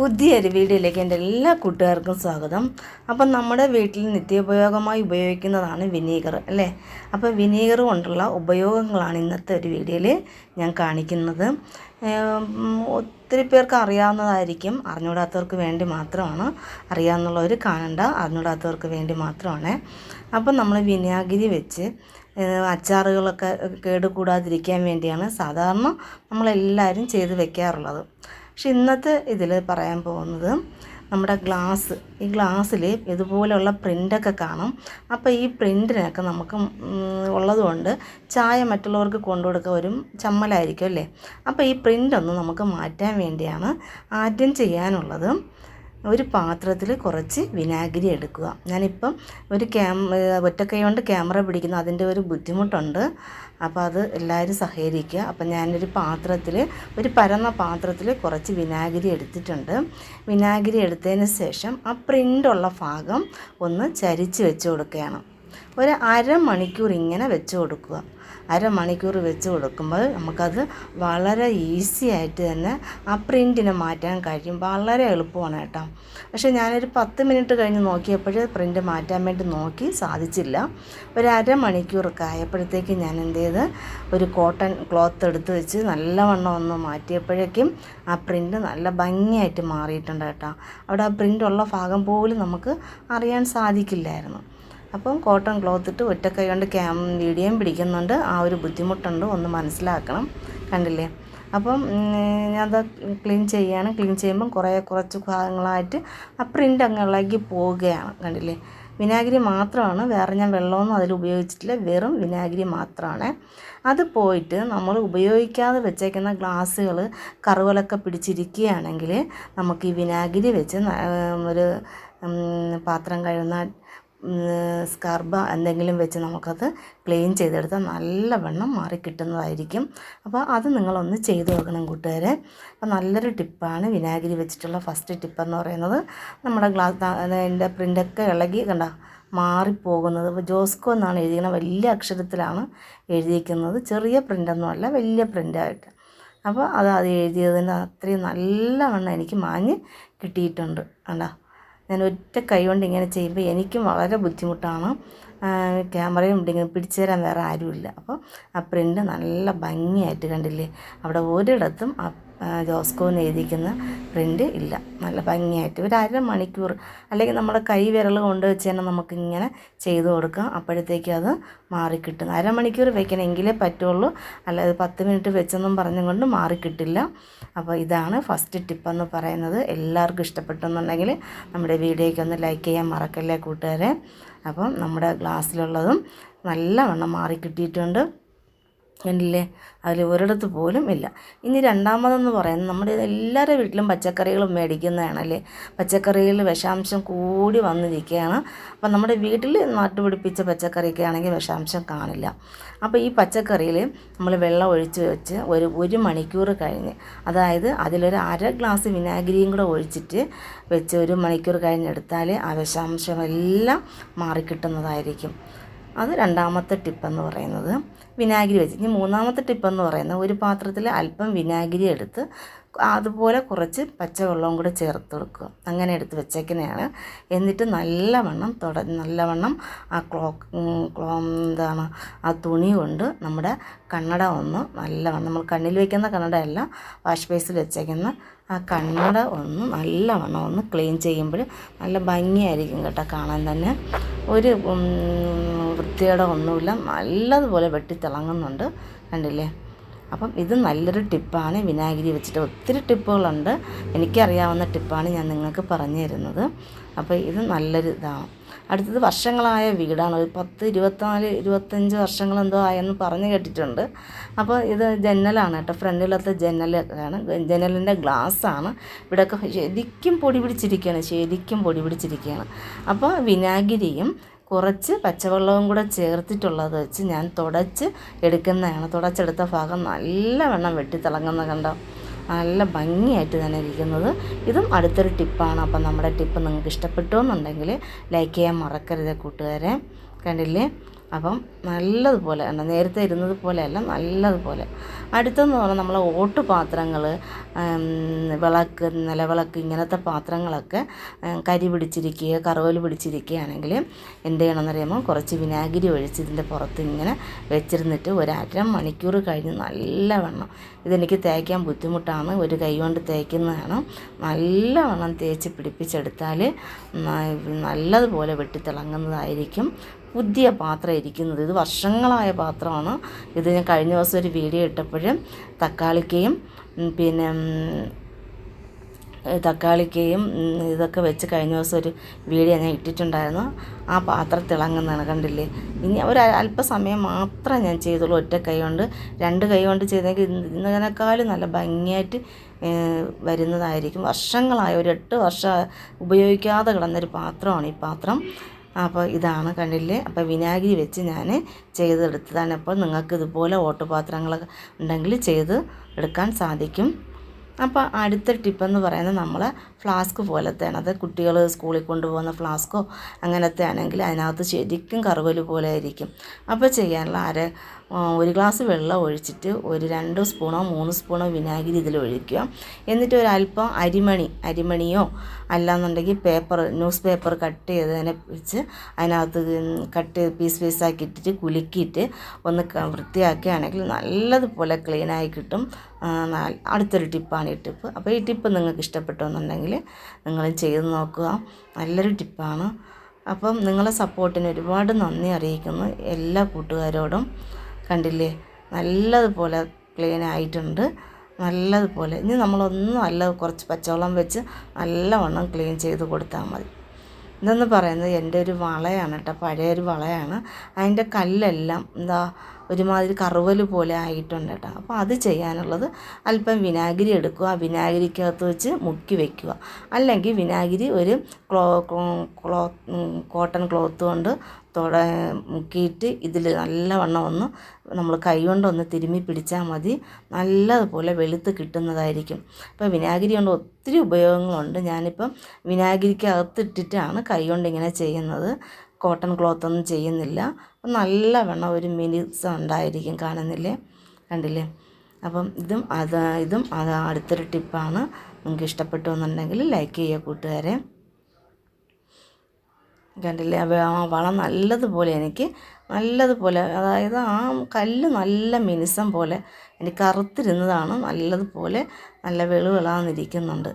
പുതിയൊരു വീഡിയോയിലേക്ക് എന്റെ എല്ലാ കൂട്ടുകാർക്കും സ്വാഗതം. അപ്പം നമ്മുടെ വീട്ടിൽ നിത്യോപയോഗമായി ഉപയോഗിക്കുന്നതാണ് വിനീഗർ അല്ലേ? അപ്പോൾ വിനീഗർ കൊണ്ടുള്ള ഉപയോഗങ്ങളാണ് ഇന്നത്തെ ഒരു വീഡിയോയിൽ ഞാൻ കാണിക്കുന്നത്. ഒത്തിരി പേർക്ക് അറിയാവുന്നതായിരിക്കും. അറിഞ്ഞൂടാത്തവർക്ക് വേണ്ടി മാത്രമാണ്. അറിയാവുന്നുള്ളവർ കാണണ്ട അറിഞ്ഞൂടാത്തവർക്ക് വേണ്ടി മാത്രമാണ്. അപ്പം നമ്മൾ വിനാഗിരി വെച്ച് അച്ചാറുകളൊക്കെ കേടുകൂടാതിരിക്കാൻ വേണ്ടിയാണ് സാധാരണ നമ്മളെല്ലാവരും ചെയ്ത് വെക്കാറുള്ളത്. പക്ഷെ ഇന്നത്തെ ഇതിൽ പറയാൻ പോകുന്നത് നമ്മുടെ ഗ്ലാസ്. ഈ ഗ്ലാസ്സിൽ ഇതുപോലെയുള്ള പ്രിന്റൊക്കെ കാണും. അപ്പോൾ ഈ പ്രിന്റിനൊക്കെ നമുക്ക് ഉള്ളതുകൊണ്ട് ചായ മറ്റുള്ളവർക്ക് കൊണ്ടു കൊടുക്കാൻ ഒരു ചമ്മലായിരിക്കും അല്ലേ? അപ്പോൾ ഈ പ്രിന്റൊന്ന് നമുക്ക് മാറ്റാൻ വേണ്ടിയാണ് ആദ്യം ചെയ്യാനുള്ളത്. ഒരു പാത്രത്തിൽ കുറച്ച് വിനാഗിരി എടുക്കുക. ഞാനിപ്പം ഒരു ക്യാം ഒറ്റക്കൈ കൊണ്ട് ക്യാമറ പിടിക്കുന്നു. അതിന്റെ ഒരു ബുദ്ധിമുട്ടുണ്ട്. അപ്പോൾ അത് എല്ലാവരും സഹകരിക്കുക. അപ്പം ഞാനൊരു പാത്രത്തിൽ ഒരു പരന്ന പാത്രത്തിൽ കുറച്ച് വിനാഗിരി എടുത്തിട്ടുണ്ട്. വിനാഗിരി എടുത്തതിന് ശേഷം ആ പ്രിന്റുള്ള ഭാഗം ഒന്ന് ചരിച്ച് വെച്ച് കൊടുക്കുകയാണ്. ഒരു അരമണിക്കൂർ ഇങ്ങനെ വെച്ച് കൊടുക്കുക. അരമണിക്കൂർ വെച്ച് കൊടുക്കുമ്പോൾ നമുക്കത് വളരെ ഈസി ആയിട്ട് തന്നെ ആ പ്രിന്റിനെ മാറ്റാൻ കഴിയും. വളരെ എളുപ്പമാണ് കേട്ടോ. പക്ഷേ ഞാനൊരു പത്ത് മിനിറ്റ് കഴിഞ്ഞ് നോക്കിയപ്പോൾ പ്രിന്റ് മാറ്റാൻ വേണ്ടി നോക്കി സാധിച്ചില്ല. ഒരു അരമണിക്കൂറൊക്കെ ആയപ്പോഴത്തേക്ക് ഞാൻ എന്ത് ചെയ്ത്? ഒരു കോട്ടൺ ക്ലോത്ത് എടുത്ത് വെച്ച് നല്ലവണ്ണം ഒന്ന് മാറ്റിയപ്പോഴേക്കും ആ പ്രിന്റ് നല്ല ഭംഗിയായിട്ട് മാറിയിട്ടുണ്ട് കേട്ടോ. അവിടെ ആ പ്രിന്റ് ഉള്ള ഭാഗം പോലും നമുക്ക് അറിയാൻ സാധിക്കില്ലായിരുന്നു. അപ്പം കോട്ടൺ ക്ലോത്ത് ഇട്ട് ഒറ്റക്കൈ കൊണ്ട് ക്യാം വീഡിയോയും പിടിക്കുന്നുണ്ട്. ആ ഒരു ബുദ്ധിമുട്ടുണ്ട്. ഒന്ന് മനസ്സിലാക്കണം. കണ്ടില്ലേ? അപ്പം ഞാനത് ക്ലീൻ ചെയ്യാണ്. ക്ലീൻ ചെയ്യുമ്പം കുറേ കുറച്ച് ഭാഗങ്ങളായിട്ട് ആ പ്രിന്റ് അങ്ങ് ഇളകി പോവുകയാണ്. കണ്ടില്ലേ? വിനാഗിരി മാത്രമാണ്. വേറെ ഞാൻ വെള്ളമൊന്നും അതിൽ ഉപയോഗിച്ചിട്ടില്ല. വെറും വിനാഗിരി മാത്രമാണ് അത് പോയിട്ട് നമ്മൾ ഉപയോഗിക്കാതെ വെച്ചേക്കുന്ന ഗ്ലാസ്സുകൾ കറുവലൊക്കെ പിടിച്ചിരിക്കുകയാണെങ്കിൽ നമുക്ക് ഈ വിനാഗിരി വെച്ച് ഒരു പാത്രം കഴുകുന്ന സ്കാർബ എന്തെങ്കിലും വെച്ച് നമുക്കത് ക്ലീൻ ചെയ്തെടുത്താൽ നല്ലവണ്ണം മാറി കിട്ടുന്നതായിരിക്കും. അപ്പോൾ അത് നിങ്ങളൊന്ന് ചെയ്തു നോക്കണം കൂട്ടുകാരെ. അപ്പോൾ നല്ലൊരു ടിപ്പാണ് വിനാഗിരി വെച്ചിട്ടുള്ള ഫസ്റ്റ് ടിപ്പെന്ന് പറയുന്നത്. നമ്മുടെ ഗ്ലാസ് അതിന്റെ പ്രിന്റൊക്കെ ഇളകി കണ്ട മാറിപ്പോകുന്നത്. ജോസ്കോ എന്നാണ് എഴുതിക്കുന്നത് വലിയ അക്ഷരത്തിലാണ് എഴുതിയിരിക്കുന്നത്. ചെറിയ പ്രിന്റൊന്നുമല്ല വലിയ പ്രിന്റായിട്ട് അപ്പോൾ അത് അത് എഴുതിയതിന്റെ അത്രയും നല്ലവണ്ണം എനിക്ക് മാഞ്ഞ് കിട്ടിയിട്ടുണ്ട് കണ്ടോ. ഞാൻ ഒറ്റ കൈ കൊണ്ട് ഇങ്ങനെ ചെയ്യുമ്പോൾ എനിക്കും വളരെ ബുദ്ധിമുട്ടാണ്. ക്യാമറയും ഇങ്ങനെ പിടിച്ചു തരാൻ വേറെ ആരുമില്ല. അപ്പോൾ ആ പ്രിന്റ് നല്ല ഭംഗിയായിട്ട് കണ്ടില്ലേ? അവിടെ ഒരിടത്തും ആ ആ, ജോസ്കോന്ന് എഴുതിക്കുന്ന പ്രിന്റ് ഇല്ല. നല്ല ഭംഗിയായിട്ട്. ഒരു അര മണിക്കൂർ അല്ലെങ്കിൽ നമ്മുടെ കൈ വിരൽ കൊണ്ട് വെച്ച് തന്നെ നമുക്കിങ്ങനെ ചെയ്ത് കൊടുക്കാം. അപ്പോഴത്തേക്കും അത് മാറിക്കിട്ടും. അരമണിക്കൂർ വെക്കണമെങ്കിലേ പറ്റുള്ളൂ. അല്ലാതെ പത്ത് മിനിറ്റ് വെച്ചെന്നും പറഞ്ഞും കൊണ്ട് മാറിക്കിട്ടില്ല. അപ്പോൾ ഇതാണ് ഫസ്റ്റ് ടിപ്പെന്ന് പറയുന്നത്. എല്ലാവർക്കും ഇഷ്ടപ്പെട്ടെന്നുണ്ടെങ്കിൽ നമ്മുടെ വീഡിയോയ്ക്ക് ഒന്ന് ലൈക്ക് ചെയ്യാൻ മറക്കല്ലേ കൂട്ടുകാരെ. അപ്പം നമ്മുടെ ഗ്ലാസ്സിലുള്ളതും നല്ലവണ്ണം മാറി കിട്ടിയിട്ടുണ്ട് കണ്ടില്ലേ അതിൽ ഒരിടത്ത് പോലും ഇല്ല. ഇനി രണ്ടാമതെന്ന് പറയുന്നത് നമ്മുടെ എല്ലാവരുടെ വീട്ടിലും പച്ചക്കറികളും മേടിക്കുന്നതാണല്ലേ? പച്ചക്കറികളിൽ വിഷാംശം കൂടി വന്നിരിക്കുകയാണ്. അപ്പം നമ്മുടെ വീട്ടിൽ നട്ടുപിടിപ്പിച്ച പച്ചക്കറിയൊക്കെ ആണെങ്കിൽ വിഷാംശം കാണില്ല. അപ്പോൾ ഈ പച്ചക്കറിയിൽ നമ്മൾ വെള്ളം ഒഴിച്ച് വെച്ച് ഒരു ഒരു മണിക്കൂർ കഴിഞ്ഞ് അതായത് അതിലൊരു അര ഗ്ലാസ് വിനാഗിരിയും കൂടെ ഒഴിച്ചിട്ട് വെച്ച് ഒരു മണിക്കൂർ കഴിഞ്ഞെടുത്താൽ ആ വിഷാംശമെല്ലാം മാറിക്കിട്ടുന്നതായിരിക്കും. അത് രണ്ടാമത്തെ ടിപ്പെന്ന് പറയുന്നത് വിനാഗിരി വെച്ച്. ഇനി മൂന്നാമത്തെ ടിപ്പെന്ന് പറയുന്നത് ഒരു പാത്രത്തിൽ അല്പം വിനാഗിരി എടുത്ത് അതുപോലെ കുറച്ച് പച്ചവെള്ളവും കൂടെ ചേർത്ത് കൊടുക്കുക. അങ്ങനെ എടുത്ത് വെച്ചേക്കുന്നതാണ്. എന്നിട്ട് നല്ലവണ്ണം തുട നല്ലവണ്ണം ആ ക്ലോ ക്ലോ എന്താണ് ആ തുണി കൊണ്ട് നമ്മുടെ കണ്ണട ഒന്ന് നല്ലവണ്ണം നമ്മൾ കണ്ണിൽ വയ്ക്കുന്ന കണ്ണടയല്ല വാഷ് ബേസിൽ വെച്ചേക്കുന്ന ആ കണ്ണട ഒന്ന് നല്ലവണ്ണം ഒന്ന് ക്ലീൻ ചെയ്യുമ്പോൾ നല്ല ഭംഗിയായിരിക്കും കേട്ടോ കാണാൻ തന്നെ. ഒരു ഉം, വൃത്തികേടോ ഒന്നുമില്ല. നല്ലതുപോലെ വെട്ടിത്തിളങ്ങുന്നുണ്ട് കണ്ടില്ലേ? അപ്പം ഇത് നല്ലൊരു ടിപ്പാണ്. വിനാഗിരി വെച്ചിട്ട് ഒത്തിരി ടിപ്പുകളുണ്ട്. എനിക്കറിയാവുന്ന ടിപ്പാണ് ഞാൻ നിങ്ങൾക്ക് പറഞ്ഞു തരുന്നത്. അപ്പോൾ ഇത് നല്ലൊരു ഇതാണ്. അടുത്തത് വർഷങ്ങളായ വീടാണ്. ഒരു പത്ത് ഇരുപത്തിനാല് ഇരുപത്തഞ്ച് വർഷങ്ങൾ എന്തോ ആയെന്ന് പറഞ്ഞു കേട്ടിട്ടുണ്ട്. അപ്പോൾ ഇത് ജനലാണ് കേട്ടോ. ഫ്രണ്ടിലത്തെ ജനലാണ് ജനലിന്റെ ഗ്ലാസ്സാണ്. ഇവിടെയൊക്കെ ശരിക്കും പൊടി പിടിച്ചിരിക്കുകയാണ്. ശരിക്കും പൊടി പിടിച്ചിരിക്കുകയാണ്. അപ്പോൾ വിനാഗിരിയും കുറച്ച് പച്ചവെള്ളവും കൂടെ ചേർത്തിട്ടുള്ളത് വെച്ച് ഞാൻ തുടച്ച് എടുക്കുന്നതാണ്. തുടച്ചെടുത്ത ഭാഗം നല്ലവണ്ണം വെട്ടിത്തിളങ്ങുന്ന കണ്ടോ? നല്ല ഭംഗിയായിട്ട് തന്നെ ഇരിക്കുന്നത്. ഇതും അടുത്തൊരു ടിപ്പാണ്. അപ്പം നമ്മുടെ ടിപ്പ് നിങ്ങൾക്ക് ഇഷ്ടപ്പെട്ടു എന്നുണ്ടെങ്കിൽ ലൈക്ക് ചെയ്യാൻ മറക്കരുത് കൂട്ടുകാരെ. കണ്ടില്ലേ? അപ്പം നല്ലതുപോലെ തന്നെ നേരത്തെ ഇരുന്നത് പോലെയല്ല നല്ലതുപോലെ. അടുത്തെന്ന് പറഞ്ഞാൽ നമ്മളെ ഓട്ട് പാത്രങ്ങൾ വിളക്ക് നിലവിളക്ക് ഇങ്ങനത്തെ പാത്രങ്ങളൊക്കെ കരി പിടിച്ചിരിക്കുക കറുവൽ പിടിച്ചിരിക്കുകയാണെങ്കിൽ എന്ത് ചെയ്യണമെന്ന് അറിയുമ്പോൾ കുറച്ച് വിനാഗിരി ഒഴിച്ച് ഇതിന്റെ പുറത്ത് ഇങ്ങനെ വെച്ചിരുന്നിട്ട് ഒരു അര മണിക്കൂർ കഴിഞ്ഞ് നല്ലവണ്ണം ഇതെനിക്ക് തേക്കാൻ ബുദ്ധിമുട്ടാണ് ഒരു കൈ കൊണ്ട് തേക്കുന്നതാണ്. നല്ലവണ്ണം തേച്ച് പിടിപ്പിച്ചെടുത്താൽ നല്ലതുപോലെ വെട്ടിത്തിളങ്ങുന്നതായിരിക്കും. പുതിയ പാത്രം ഇരിക്കുന്നത്. ഇത് വർഷങ്ങളായ പാത്രമാണ്. ഇത് ഞാൻ കഴിഞ്ഞ ദിവസം ഒരു വീഡിയോ ഇട്ടപ്പോഴും തക്കാളിക്കയും പിന്നെ തക്കാളിക്കയും ഇതൊക്കെ വെച്ച് കഴിഞ്ഞ ദിവസം ഒരു വീഡിയോ ഞാൻ ഇട്ടിട്ടുണ്ടായിരുന്നു. ആ പാത്രം തിളങ്ങുന്നതാണ് കണ്ടില്ലേ? ഇനി ഒരു അല്പസമയം മാത്രം ഞാൻ ചെയ്തുള്ളൂ ഒറ്റ കൈ കൊണ്ട്. രണ്ട് കൈ കൊണ്ട് ചെയ്തെങ്കിൽ ഇന്ന് ഇന്നതിനേക്കാളും നല്ല ഭംഗിയായിട്ട് വരുന്നതായിരിക്കും. വർഷങ്ങളായ ഒരു എട്ട് വർഷം ഉപയോഗിക്കാതെ കിടന്നൊരു പാത്രമാണ് ഈ പാത്രം. അപ്പോൾ ഇതാണ് കണ്ടില്ലേ അപ്പോൾ വിനാഗിരി വെച്ച് ഞാൻ ചെയ്തെടുത്തതാണ്. അപ്പോൾ നിങ്ങൾക്ക് ഇതുപോലെ ഓട്ടുപാത്രങ്ങൾ ഉണ്ടെങ്കിൽ ചെയ്ത് എടുക്കാൻ സാധിക്കും. അപ്പോൾ അടുത്ത ടിപ്പെന്ന് പറയുന്നത് നമ്മൾ ഫ്ലാസ്ക് പോലത്തെയാണ്. അത് കുട്ടികൾ സ്കൂളിൽ കൊണ്ടുപോകുന്ന ഫ്ലാസ്കോ അങ്ങനത്തെ ആണെങ്കിൽ അതിനകത്ത് ശരിക്കും കറുവൽ പോലെ ആയിരിക്കും. അപ്പോൾ ചെയ്യാനുള്ള അര ഒരു ഗ്ലാസ് വെള്ളം ഒഴിച്ചിട്ട് ഒരു രണ്ട് സ്പൂണോ മൂന്ന് സ്പൂണോ വിനാഗിരി ഇതിൽ ഒഴിക്കുക. എന്നിട്ട് അല്പം അരിമണി അരിമണിയോ അല്ലാന്നുണ്ടെങ്കിൽ പേപ്പർ ന്യൂസ് പേപ്പർ കട്ട് ചെയ്തതിനെ വെച്ച് അതിനകത്ത് കട്ട് ചെയ്ത് പീസ് പീസാക്കി ഇട്ടിട്ട് കുലുക്കിയിട്ട് ഒന്ന് വൃത്തിയാക്കുകയാണെങ്കിൽ നല്ലതുപോലെ ക്ലീനായി കിട്ടും. അടുത്തൊരു ടിപ്പാണ് ഈ ടിപ്പ് അപ്പോൾ ഈ ടിപ്പ് നിങ്ങൾക്ക് ഇഷ്ടപ്പെട്ടു എന്നുണ്ടെങ്കിൽ നിങ്ങൾ ചെയ്ത് നോക്കുക. നല്ലൊരു ടിപ്പാണ് അപ്പം നിങ്ങളെ സപ്പോർട്ടിന് ഒരുപാട് നന്ദി അറിയിക്കുന്നു. എല്ലാ കൂട്ടുകാരോടും കണ്ടില്ലേ? നല്ലതുപോലെ ക്ലീൻ ആയിട്ടുണ്ട്. നല്ലതുപോലെ. ഇനി നമ്മളൊന്നും നല്ല കുറച്ച് പച്ചവെള്ളം വെച്ച് നല്ലവണ്ണം ക്ലീൻ ചെയ്ത് കൊടുത്താൽ മതി. ഇതെന്ന് പറയുന്നത് എന്റെ ഒരു വളയാണ് കേട്ടോ. പഴയൊരു വളയാണ്. അതിന്റെ കല്ലെല്ലാം എന്താ ഒരുമാതിരി കറുവൽ പോലെ ആയിട്ടുണ്ട് കേട്ടോ. അപ്പോൾ അത് ചെയ്യാനുള്ളത് അല്പം വിനാഗിരി എടുക്കുക. വിനാഗിരിക്കകത്ത് വെച്ച് മുക്കി വയ്ക്കുക അല്ലെങ്കിൽ വിനാഗിരി ഒരു ക്ലോ ക്ലോ കോട്ടൺ ക്ലോത്ത് കൊണ്ട് തുട മുക്കിയിട്ട് ഇതിൽ നല്ലവണ്ണം ഒന്ന് നമ്മൾ കൈ കൊണ്ടൊന്ന് തിരുമ്മി പിടിച്ചാൽ മതി. നല്ലതുപോലെ വെളുത്ത് കിട്ടുന്നതായിരിക്കും. അപ്പോൾ വിനാഗിരി കൊണ്ട് ഒത്തിരി ഉപയോഗങ്ങളുണ്ട്. ഞാനിപ്പം വിനാഗിരിക്കകത്തിട്ടിട്ടാണ് കൈ കൊണ്ട് ഇങ്ങനെ ചെയ്യുന്നത്. കോട്ടൺ ക്ലോത്ത് ഒന്നും ചെയ്യുന്നില്ല. അപ്പം നല്ലവണ്ണം ഒരു മിനിസ് ഉണ്ടായിരിക്കും കാണുന്നില്ലേ? കണ്ടില്ലേ? അപ്പം ഇതും അത് ഇതും അത് അടുത്തൊരു ടിപ്പാണ്. നിങ്ങൾക്ക് ഇഷ്ടപ്പെട്ടു എന്നുണ്ടെങ്കിൽ ലൈക്ക് ചെയ്യുക കൂട്ടുകാരെ. കണ്ടില്ലേ? വളം നല്ലതുപോലെ എനിക്ക് നല്ലതുപോലെ അതായത് ആ കല്ല് നല്ല മിനിസം പോലെ എനിക്ക് കറുത്തിരുന്നതാണ് നല്ലതുപോലെ നല്ല വെളുവിളാന്നിരിക്കുന്നുണ്ട്.